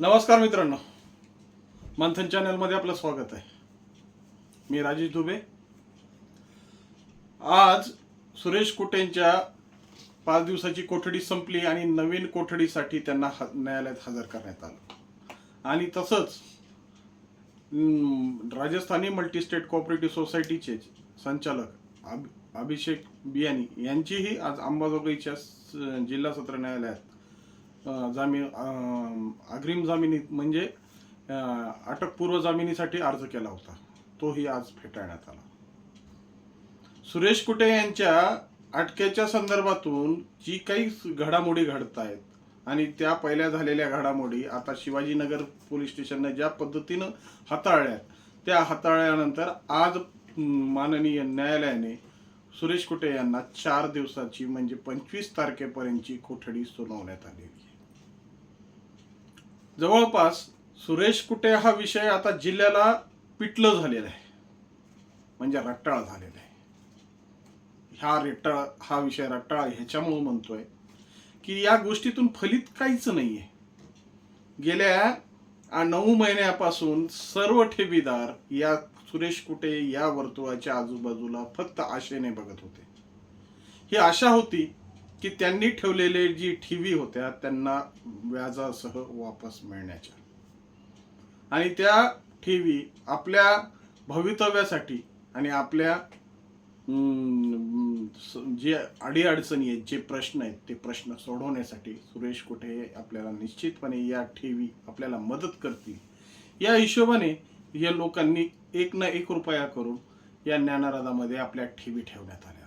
नमस्कार मित्रांनो. मंथन चॅनलमध्ये आपलं स्वागत आहे. मी राजेश दुबे. आज सुरेश कुटेंच्या पाच दिवसाची कोठडी संपली आणि नवीन कोठडीसाठी त्यांना ह न्यायालयात हजर करण्यात आलं. आणि तसंच हम्म, राजस्थानी मल्टीस्टेट कोऑपरेटिव्ह सोसायटीचे संचालक अभिषेक बियानी यांचीही आज अंबाजोगाईच्या जिल्हा सत्र न्यायालयात जामीन अग्रिम जामिनी म्हणजे अटकपूर्व जामिनीसाठी अर्ज केला होता. तोही आज फेटाळण्यात आला. सुरेश कुटे यांच्या अटकेच्या संदर्भातून जी काही घडामोडी घडत आहेत आणि त्या पहिल्या झालेल्या घडामोडी आता शिवाजीनगर पोलीस स्टेशनने ज्या पद्धतीनं हाताळल्या त्या हाताळल्यानंतर आज माननीय न्यायालयाने सुरेश कुटे यांना चार दिवसाची म्हणजे पंचवीस तारखेपर्यंतची कोठडी सुनावण्यात आलेली जवळपास सुरेश कुटे हा विषय आता जिल्ह्याला पिटलं झालेला आहे. म्हणजे रट्टाळ झालेला आहे. ह्या रट्टाळ हा विषय रट्टाळ ह्याच्यामुळं म्हणतोय की या गोष्टीतून फलित काहीच नाही आहे गेल्या नऊ महिन्यापासून सर्व ठेवीदार या सुरेश कुटे या वर्तुळाच्या आजूबाजूला फक्त आशेने बघत होते. ही आशा होती की त्यांनी ठेवलेले जी ठेवी होत्या त्यांना व्याजासह वापस मिळण्याच्या. आणि त्या ठेवी आपल्या भवितव्यासाठी आणि आपल्या जे अडीअडचणी आहेत जे प्रश्न आहेत ते प्रश्न सोडवण्यासाठी सुरेश कुठे आपल्याला निश्चितपणे या ठेवी आपल्याला मदत करतील. या हिशोबाने या लोकांनी एक ना एक रुपया करून या ज्ञानाराधामध्ये आपल्या ठेवी ठेवण्यात आल्या.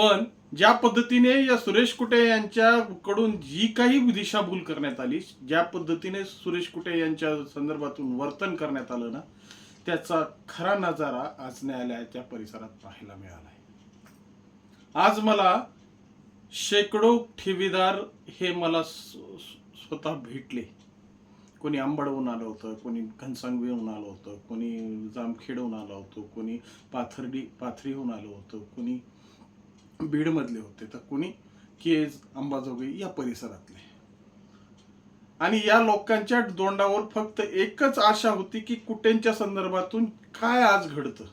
पण ज्या पद्धतीने या सुरेश कुटे यांच्याकडून जी काही दिशाभूल करण्यात आली ज्या पद्धतीने सुरेश कुटे यांच्या संदर्भातून वर्तन करण्यात आलं ना त्याचा खरा नजारा आज न्यायालयाच्या परिसरात पाहायला मिळाला आहे आज मला शेकडो ठेवीदार हे मला स्वतः भेटले. कोणी आंबडवून आलं होतं कोणी घनसांगवीहून आलं होतं कोणी जामखेडहून आलं होतं कोणी पाथर्डी पाथरीहून आलं होतं कोणी बीडमधले होते. तर कोणी? केज अंबाजोगाई या परिसरातले. आणि या लोकांच्या दोंडावर फक्त एकच आशा होती की कुटेंच्या संदर्भातून काय आज घडतं?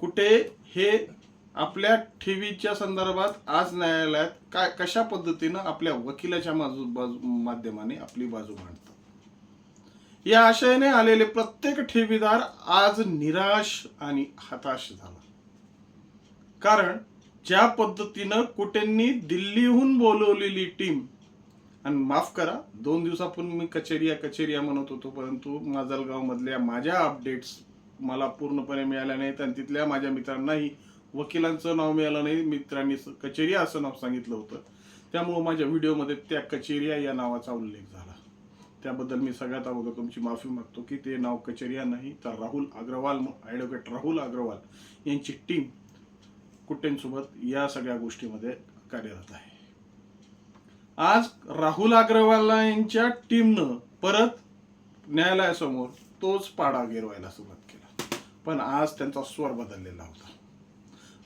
कुठे हे आपल्या ठेवीच्या संदर्भात आज न्यायालयात काय कशा पद्धतीनं आपल्या वकिलाच्या बाजू माध्यमाने आपली बाजू मांडतात? या आशयाने आलेले प्रत्येक ठेवीदार आज निराश आणि हताश झाला. कारण ज्या पद्धतीनं कुटेंनी दिल्लीहून बोलवलेली टीम आणि माफ करा दोन दिवसापूर्वी मी कचेरिया कचेरिया म्हणत होतो परंतु माजलगाव मधल्या माझ्या अपडेट्स मला पूर्णपणे मिळाल्या नाहीत आणि तिथल्या माझ्या मित्रांनाही वकिलांचं नाव मिळालं नाही मित्रांनी स- कचेरिया असं नाव सांगितलं होतं. त्यामुळं माझ्या व्हिडिओमध्ये त्या कचेरिया या नावाचा उल्लेख झाला. त्याबद्दल मी सगळ्यात अगोदर तुमची माफी मागतो की ते नाव कचेरिया नाही तर राहुल अग्रवाल ॲडव्होकेट राहुल अग्रवाल यांची टीम कुट्टेंसोबत या सगळ्या गोष्टीमध्ये कार्यरत आहे. आज राहुल अग्रवाल यांच्या टीमनं परत न्यायालयासमोर तोच पाडा गिरवायला सुरुवात केला. पण आज त्यांचा स्वर बदललेला होता.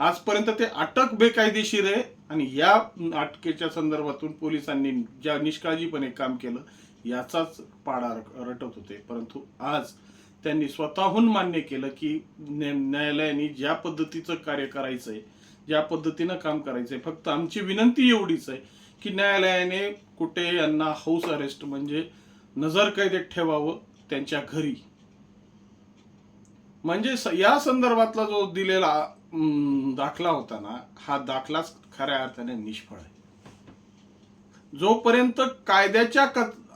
आजपर्यंत ते अटक बेकायदेशीर आहे आणि या अटकेच्या संदर्भातून पोलिसांनी ज्या निष्काळजीपणे काम केलं याचाच पाडा रटत होते. परंतु आज त्यांनी स्वतःहून मान्य केलं की न्यायालयाने ज्या पद्धतीचं कार्य करायचंय ज्या पद्धतीनं काम करायचंय फक्त आमची विनंती एवढीच आहे की न्यायालयाने कुठे यांना हाऊस अरेस्ट म्हणजे नजर कैदेत ठेवावं त्यांच्या घरी. म्हणजे या संदर्भातला जो दिलेला दाखला होता ना हा दाखलाच खऱ्या अर्थाने निष्फळ आहे. जोपर्यंत कायद्याच्या क-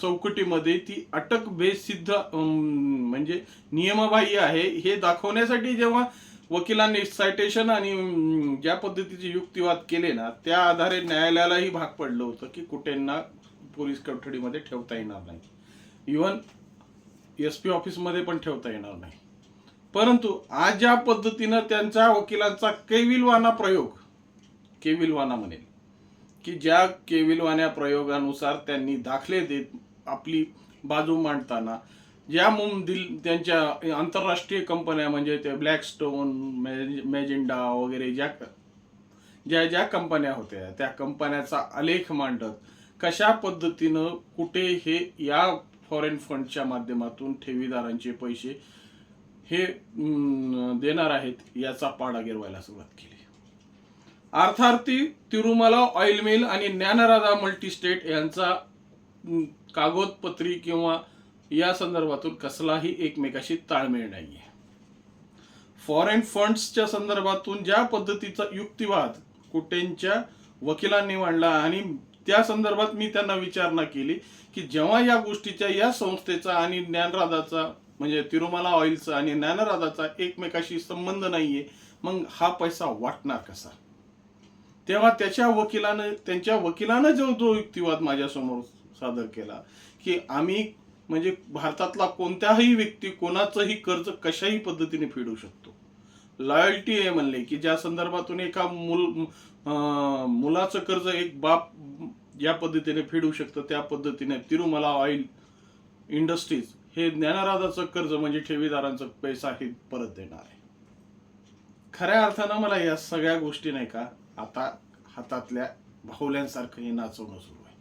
चौकटीमध्ये ती अटक बेसिद्ध म्हणजे नियमबाह्य आहे. हे दाखवण्यासाठी जेव्हा वकिलांनी सायटेशन आणि ज्या पद्धतीचे युक्तिवाद केले ना त्या आधारे न्यायालयालाही भाग पडलं होतं की कुठेंना पोलीस कोठडीमध्ये ठेवता येणार नाही. इवन एस पी ऑफिसमध्ये पण ठेवता येणार नाही. परंतु आज ज्या पद्धतीनं त्यांच्या वकिलांचा केविलवाना प्रयोग केविलवाना म्हणेल की ज्या केविलवाण्या प्रयोगानुसार त्यांनी दाखले देत आपली बाजू मांडताना ज्या मुं दिल त्यांच्या आंतरराष्ट्रीय कंपन्या म्हणजे त्या ब्लॅकस्टोन मॅजेंडा वगैरे ज्या ज्या ज्या कंपन्या होत्या त्या कंपन्याचा आलेख मांडत कशा पद्धतीनं कुठे हे या फॉरेन फंडच्या माध्यमातून ठेवीदारांचे पैसे हे देणार आहेत याचा पाडा गिरवायला सुरुवात केली. अर्थार्थी तिरुमला ऑइल मिल आणि ज्ञानराधा मल्टीस्टेट यांचा कागदपत्री किंवा या संदर्भातून कसलाही एकमेकाशी ताळमेळ नाहीये. फॉरेन फंड्सच्या संदर्भातून ज्या पद्धतीचा युक्तिवाद कुटेंच्या वकिलांनी मांडला आणि त्या संदर्भात मी त्यांना विचारणा केली की जेव्हा या गोष्टीच्या या संस्थेचा आणि ज्ञानराधाचा म्हणजे तिरुमला ऑइलचा आणि ज्ञानराधाचा एकमेकाशी संबंध नाहीये मग हा पैसा वाटणार कसा? तेव्हा त्याच्या वकिलानं त्यांच्या वकिलानं जो जो युक्तिवाद माझ्यासमोर सादर केला की आम्ही म्हणजे भारतातला कोणत्याही व्यक्ती कोणाचंही कर्ज कशाही पद्धतीने फेडू शकतो. लॉयल्टी आहे म्हणले की ज्या संदर्भातून एका मूल मुलाचं कर्ज एक बाप ज्या पद्धतीने फेडू शकतं त्या पद्धतीने तिरुमला ऑइल इंडस्ट्रीज हे ज्ञानराधाचं कर्ज म्हणजे ठेवीदारांचा पैसा हे परत देणार आहे. खऱ्या अर्थानं मला या सगळ्या गोष्टी नाही का आता हातातल्या बाहुल्यांसारखं हे नाचवणं सुरू आहे.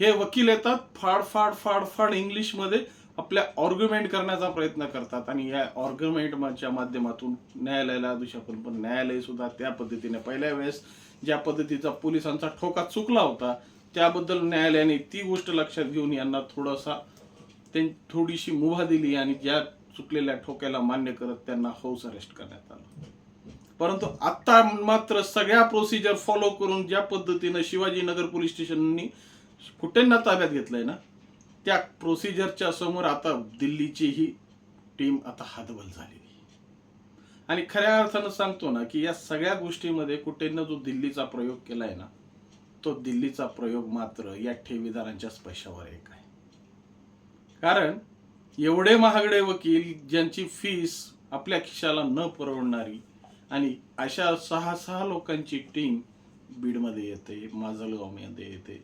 हे वकील येतात फाड फाड फाड फाड इंग्लिशमध्ये आपल्या ऑर्ग्युमेंट करण्याचा प्रयत्न करतात आणि या ऑर्ग्युमेंटच्या माध्यमातून न्यायालयाला दुशापन पण न्यायालय सुद्धा त्या पद्धतीने पहिल्या वेळेस ज्या पद्धतीचा पोलिसांचा ठोका चुकला होता त्याबद्दल न्यायालयाने ती गोष्ट लक्षात घेऊन यांना थोडासा त्यां थोडीशी मुभा दिली आणि ज्या चुकलेल्या ठोक्याला मान्य करत त्यांना हौस अरेस्ट करण्यात आलं. परंतु आता मात्र सगळ्या प्रोसिजर फॉलो करून ज्या पद्धतीनं शिवाजीनगर पोलीस स्टेशननी कुठेंना ताब्यात घेतलंय ना त्या प्रोसिजरच्या समोर आता दिल्लीची ही टीम आता हातबल झालेली आणि खऱ्या अर्थानं सांगतो ना की या सगळ्या गोष्टीमध्ये कुठेंना जो दिल्लीचा प्रयोग केलाय ना तो दिल्लीचा प्रयोग मात्र या ठेवीदारांच्याच पैशावर एक आहे. कारण एवढे महागडे वकील ज्यांची फीस आपल्या खिशाला न परवडणारी आणि अशा सहा सहा लोकांची टीम बीडमध्ये येते माजलगावमध्ये येते.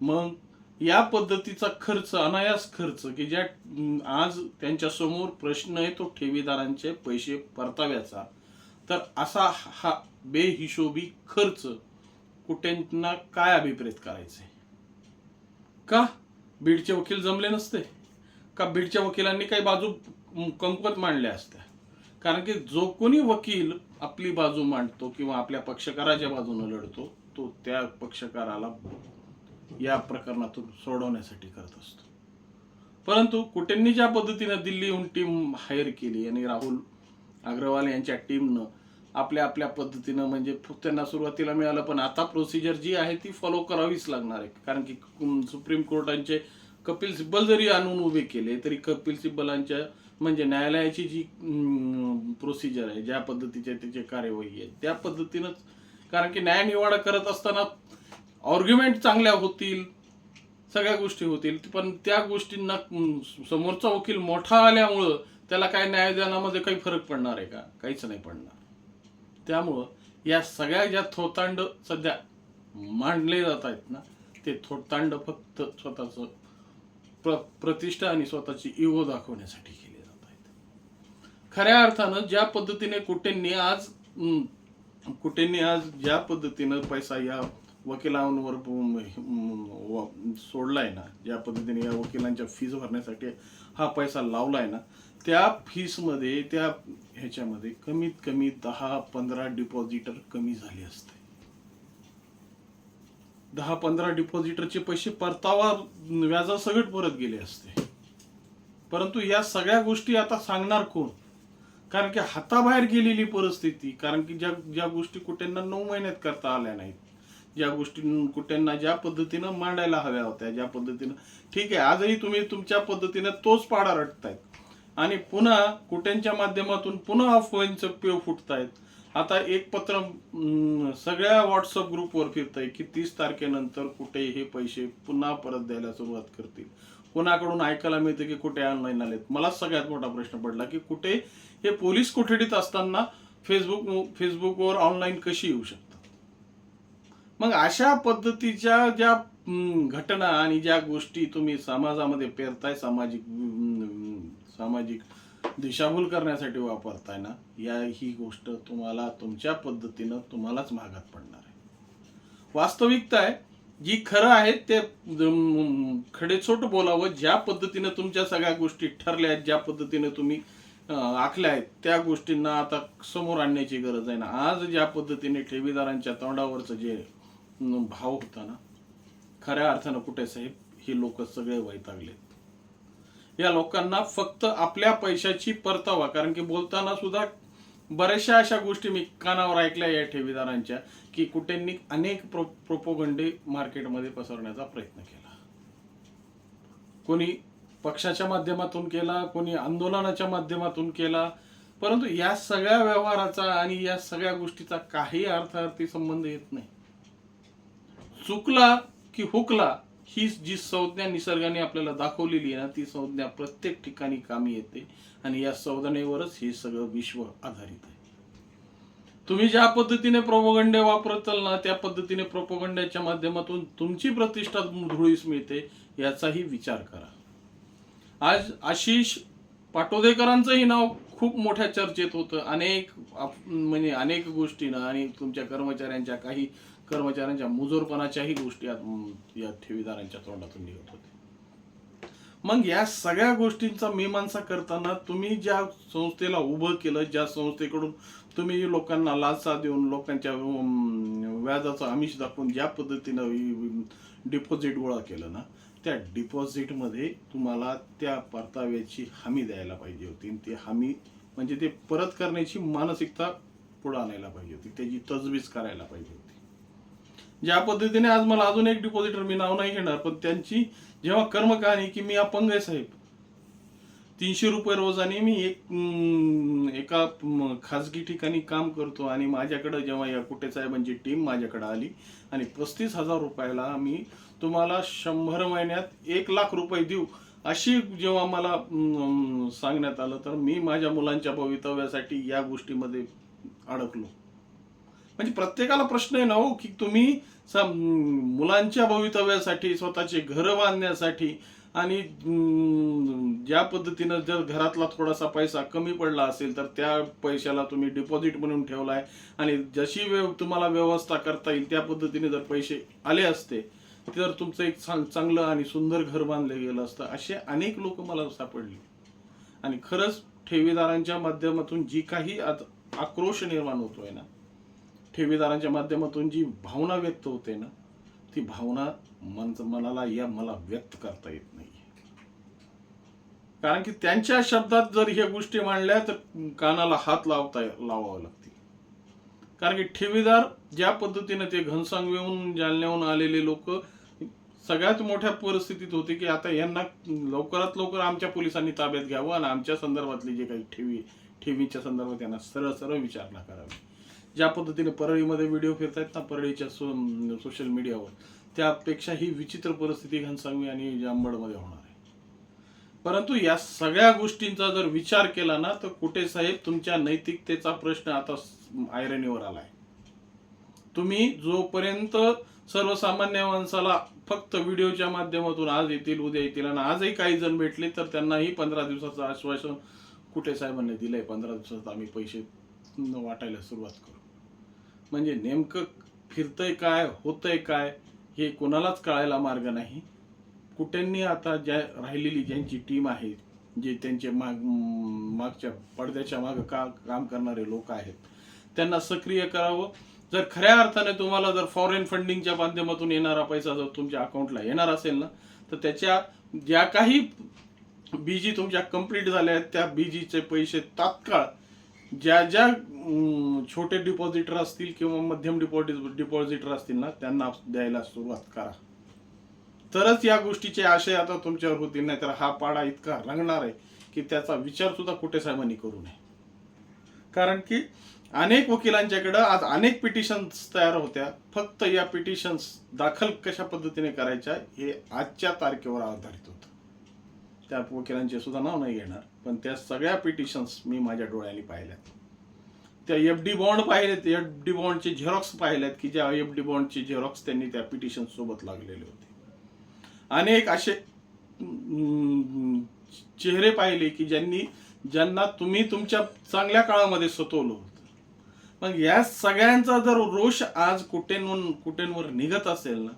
मग या पद्धतीचा खर्च अनायास खर्च की ज्या आज त्यांच्यासमोर प्रश्न आहे तो ठेवीदारांचे पैसे परताव्याचा तर असा हा बेहिशोबी खर्च कुठेंना काय अभिप्रेत करायचे? का बीडचे वकील जमले नसते? का बीडच्या वकिलांनी काही बाजू कंकवत मांडल्या असत्या? कारण की जो कोणी वकील आपली बाजू मांडतो किंवा आपल्या पक्षकाराच्या बाजूनं लढतो तो त्या पक्षकाराला या प्रकरणातून सोडवण्यासाठी करत असतो. परंतु कुटेंनी ज्या पद्धतीने दिल्लीहून टीम हायर केली आणि राहुल अग्रवाल यांच्या टीमनं आपल्या आपल्या पद्धतीनं म्हणजे त्यांना सुरुवातीला मिळालं पण आता प्रोसिजर जी आहे ती फॉलो करावीच लागणार आहे. कारण की सुप्रीम कोर्टांचे कपिल सिब्बल जरी आणून उभे केले तरी कपिल सिब्बलांच्या म्हणजे न्यायालयाची जी प्रोसिजर आहे ज्या पद्धतीचे त्याचे कार्यवाही आहे त्या पद्धतीनंच कारण की न्यायनिवाडा करत असताना ऑर्ग्युमेंट चांगल्या होतील सगळ्या गोष्टी होतील पण त्या गोष्टींना समोरचा वकील मोठा आल्यामुळं त्याला काय न्यायदानामध्ये काही फरक पडणार आहे का? काहीच नाही पडणार. त्यामुळं या सगळ्या ज्या थोतांड सध्या मांडले जात आहेत ना ते थोतांड फक्त स्वतःचं प्र प्रतिष्ठा आणि स्वतःची इगो दाखवण्यासाठी. खऱ्या अर्थानं ज्या पद्धतीने कुटेंनी आज कुटेंनी आज ज्या पद्धतीनं पैसा या वकिलांवर सोडलाय ना ज्या पद्धतीने या वकिलांच्या फीज भरण्यासाठी हा पैसा लावलाय ना त्या फीसमध्ये त्या ह्याच्यामध्ये कमीत कमी दहा पंधरा डिपॉझिटर कमी झाले असते. दहा पंधरा डिपॉझिटरचे पैसे परतावा व्याजासकट परत गेले असते. परंतु या सगळ्या गोष्टी आता सांगणार कोण? कारण की हाताबाहेर गेलेली परिस्थिती कारण की ज्या ज्या गोष्टी कुठेंना नऊ महिन्यात करता आल्या नाहीत ज्या गोष्टी कुठेंना ज्या पद्धतीनं मांडायला हव्या होत्या ज्या पद्धतीनं ठीक आहे आजही तुम्ही तुमच्या पद्धतीनं तोच पाडा रटतायत आणि पुन्हा कुठ्यांच्या माध्यमातून पुन्हा अफवांचं पेव फुटतायत. आता एक पत्र सगळ्या व्हॉट्सअप ग्रुपवर फिरतंय की तीस तारखेनंतर कुठे हे पैसे पुन्हा परत द्यायला सुरुवात करतील. कोणाकडून ऐकायला मिळतं की कुठे ऑनलाईन आलेत? मला सगळ्यात मोठा प्रश्न पडला की कुठे हे पोलीस कोठडीत असताना फेसबुक फेसबुकवर ऑनलाईन कशी येऊ शकतात? मग अशा पद्धतीच्या ज्या घटना आणि ज्या गोष्टी तुम्ही समाजामध्ये पेरताय सामाजिक सामाजिक दिशाभूल करण्यासाठी वापरताय ना या ही गोष्ट तुम्हाला तुमच्या पद्धतीनं तुम्हालाच महागात पडणार आहे. वास्तविकता आहे जी खरं आहे ते खडेछोट खडेचोट बोलावं ज्या पद्धतीनं तुमच्या सगळ्या गोष्टी ठरल्या आहेत ज्या पद्धतीने तुम्ही आखल्या आहेत. त्या गोष्टींना आता समोर आणण्याची गरज आहे ना. आज ज्या पद्धतीने ठेवीदारांच्या तोंडावरचं जे भाव होता ना खऱ्या अर्थानं कुठे साहेब? ही लोक सगळे वैतागलेत. या लोकांना फक्त आपल्या पैशाची परतावा कारण की बोलताना सुद्धा बऱ्याचशा अशा गोष्टी मी कानावर ऐकल्या या ठेवीदारांच्या की कुठेंनी अनेक प्रो प्रोपोगंडे मार्केटमध्ये पसरण्याचा प्रयत्न केला. कोणी पक्षाच्या माध्यमातून केला कोणी आंदोलनाच्या माध्यमातून केला. परंतु या सगळ्या व्यवहाराचा आणि या सगळ्या गोष्टीचा काही अर्थार्थी संबंध येत नाही. चुकला की हुकला ही जी संज्ञा निसर्गाने आपल्याला दाखवलेली आहे ना ती संज्ञा प्रत्येक ठिकाणी कामी येते. आणि या संज्ञेवरच हे सगळं विश्व आधारित आहे. तुम्ही ज्या पद्धतीने प्रोपोगंडे वापरताल ना त्या पद्धतीने प्रोपोगंड्याच्या माध्यमातून तुमची प्रतिष्ठा धुळीस मिळते याचाही विचार करा. आज आशिष पाटोदेकरांचंही नाव खूप मोठ्या चर्चेत होतं. अनेक म्हणजे अनेक गोष्टीनं आणि तुमच्या कर्मचाऱ्यांच्या काही कर्मचाऱ्यांच्या मुजोरपणाच्याही गोष्टी या ठेवीदारांच्या तोंडातून निघत होते मग या सगळ्या गोष्टींचा मीमांसा करताना तुम्ही ज्या संस्थेला उभं केलं ज्या संस्थेकडून तुम्ही लोकांना लालसा देऊन लोकांच्या व्याजाचं आमिष दाखवून ज्या पद्धतीनं डिपॉझिट गोळा केलं ना त्या डिपॉझिटमध्ये तुम्हाला त्या परताव्याची हमी द्यायला पाहिजे होती. आणि ती हमी म्हणजे ते परत करण्याची मानसिकता पुढे आणायला पाहिजे होती. त्याची तजवीज करायला पाहिजे होती. ज्या पद्धतीने आज मला अजून एक डिपॉझिटर मी नाव नाही घेणार पण त्यांची जेव्हा कर्मकहाणी की मी अपंग आहे साहेब तीनशे रुपये रोजाने मी एक एका खाजगी ठिकाणी काम करतो आणि माझ्याकडं जेव्हा या कुटे साहेबांची टीम माझ्याकडे आली आणि पस्तीस हजार रुपयाला मी तुम्हाला शंभर महिन्यात एक लाख रुपये देऊ अशी जेव्हा मला सांगण्यात आलं तर मी माझ्या मुलांच्या भवितव्यासाठी या गोष्टीमध्ये अडकलो. म्हणजे प्रत्येकाला प्रश्न आहे ना हो की तुम्ही मुलांच्या भवितव्यासाठी स्वतःचे घर बांधण्यासाठी आणि ज्या पद्धतीनं जर घरातला थोडासा पैसा कमी पडला असेल तर त्या पैशाला तुम्ही डिपॉझिट म्हणून ठेवलाय. आणि जशी वे तुम्हाला व्यवस्था करता येईल त्या पद्धतीने जर पैसे आले असते तर तुमचं एक चांग- चांगलं आणि सुंदर घर बांधलं गेलं असतं असे अनेक लोक मला सापडले. आणि खरंच ठेवीदारांच्या माध्यमातून जी काही आक्रोश निर्माण होतोय ना ठेवीदारांच्या माध्यमातून जी भावना व्यक्त होते ना ती भावना मन मनाला या मला व्यक्त करता येत नाही. कारण की त्यांच्या शब्दात जर ह्या गोष्टी मांडल्या तर कानाला हात लावता लावावं लागतील कारण की ठेवीदार ज्या पद्धतीनं ते घनसांगवेहून जालन्याहून आलेले लोक सगळ्यात मोठ्या परिस्थितीत होते की आता यांना लवकरात लवकर आमच्या पोलिसांनी ताब्यात घ्यावं आणि आमच्या संदर्भातली जे काही ठेवी ठेवीच्या संदर्भात यांना सरळ सरळ विचारणा करावी. ज्या पद्धतीने परळीमध्ये व्हिडिओ फिरतायत ना परळीच्या सो सोशल मीडियावर त्यापेक्षा ही विचित्र परिस्थिती घनसांगवी आणि जांभळमध्ये होणार आहे. परंतु या सगळ्या गोष्टींचा जर विचार केला ना तर कुठे साहेब तुमच्या नैतिकतेचा प्रश्न आता आयरणीवर आलाय. तुम्ही जोपर्यंत सर्वसामान्य माणसाला फक्त व्हिडिओच्या माध्यमातून आज येतील उद्या येतील आणि आजही काही जण भेटले तर त्यांनाही पंधरा दिवसाचं आश्वासन कुठे साहेबांनी दिलंय? पंधरा दिवसात आम्ही पैसे वाटायला सुरुवात करू. म्हणजे नेमकं फिरतंय काय होतंय काय हे कोणालाच कळायला मार्ग नाही. कुठ्यांनी आता ज्या राहिलेली ज्यांची टीम आहे जे त्यांचे माग मागच्या पडद्याच्या मागं का काम करणारे लोक आहेत त्यांना सक्रिय करावं. जर खऱ्या अर्थाने तुम्हाला जर फॉरेन फंडिंगच्या माध्यमातून येणारा पैसा जर तुमच्या अकाउंटला येणार असेल ना तर त्याच्या ज्या काही बीजी तुमच्या कंप्लीट झाल्या आहेत त्या बीजीचे पैसे तात्काळ ज्या ज्या छोटे डिपॉझिटर असतील किंवा मध्यम डिपॉझिट डिपॉझिटर असतील ना त्यांना द्यायला सुरुवात करा. तरच या गोष्टीचे आशय आता तुमच्यावर होतील नाही तर हा पाडा इतका रंगणार आहे की त्याचा विचार सुद्धा कुठे साहेबांनी करू नये. कारण की अनेक वकिलांच्याकडं आज अनेक पिटिशन्स तयार होत्या. फक्त या पिटिशन्स दाखल कशा पद्धतीने करायच्या हे आजच्या तारखेवर आधारित होतं. त्या वकिलांचे सुद्धा नाव नाही घेणार पण त्या सगळ्या पिटिशन्स मी माझ्या डोळ्यांनी पाहिल्यात. त्या एफ डी बॉन्ड पाहिलेत एफ डी बॉन्डचे झेरॉक्स पाहिलेत की ज्या एफ डी बॉन्डचे झेरॉक्स त्यांनी त्या पिटिशन सोबत लागलेले होते. अनेक असे चेहरे पाहिले की ज्यांनी ज्यांना तुम्ही तुमच्या चांगल्या काळामध्ये सतवलं होतं. मग या सगळ्यांचा जर रोष आज कुठेंवर कुठेंवर निघत असेल ना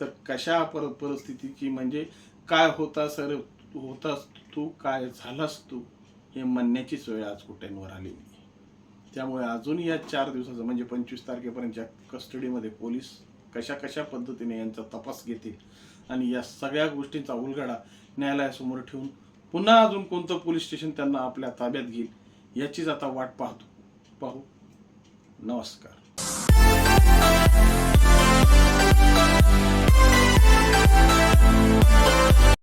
तर कशा पर परिस्थितीची म्हणजे काय होता सर होतास तू काय झालास तू हे म्हणण्याचीच वेळ आज कुठ्यांवर आलेली आहे. त्यामुळे अजून या चार दिवसाचं म्हणजे पंचवीस तारखेपर्यंतच्या कस्टडीमध्ये पोलीस कशा कशा पद्धतीने यांचा तपास घेतील आणि या सगळ्या गोष्टींचा उलगडा न्यायालयासमोर ठेवून पुन्हा अजून कोणतं पोलीस स्टेशन त्यांना आपल्या ताब्यात घेईल याचीच आता वाट पाहतो पाहू नमस्कार